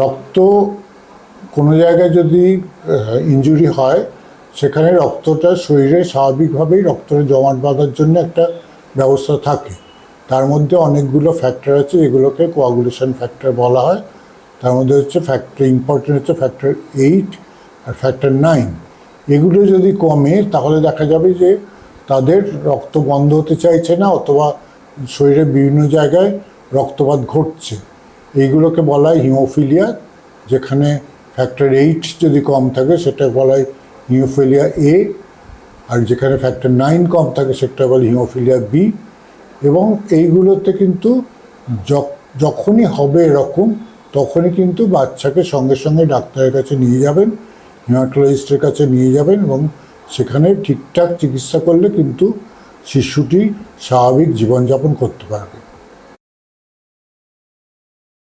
রক্ত কোনো জায়গায় যদি ইনজুরি হয়, সেখানে রক্তটা শরীরে স্বাভাবিকভাবেই রক্তটা জমাট বাঁধার জন্য একটা ব্যবস্থা থাকে। তার মধ্যে অনেকগুলো ফ্যাক্টর আছে, এগুলোকে কোয়াগুলেশন ফ্যাক্টর বলা হয়। তার মধ্যে হচ্ছে ফ্যাক্টর ইম্পর্টেন্ট হচ্ছে ফ্যাক্টর এইট আর ফ্যাক্টর নাইন এগুলো যদি কমে, তাহলে দেখা যাবে যে তাদের রক্ত বন্ধ হতে চাইছে না, অথবা শরীরের বিভিন্ন জায়গায় রক্তপাত ঘটছে। এইগুলোকে বলা হয় হিমোফিলিয়া, যেখানে ফ্যাক্টর এইট যদি কম থাকে সেটা বলা হয় হিমোফিলিয়া এ আর যেখানে ফ্যাক্টর নাইন কম থাকে সেটা বলে হিমোফিলিয়া বি এবং এইগুলোতে কিন্তু যখ- যখনই হবে এরকম, তখনই কিন্তু বাচ্চাকে সঙ্গে সঙ্গে ডাক্তারের কাছে নিয়ে যাবেন, হিমাটোলজিস্টের কাছে নিয়ে যাবেন এবং সেখানে ঠিকঠাক চিকিৎসা করলে কিন্তু শিশুটি স্বাভাবিক জীবনযাপন করতে পারবে।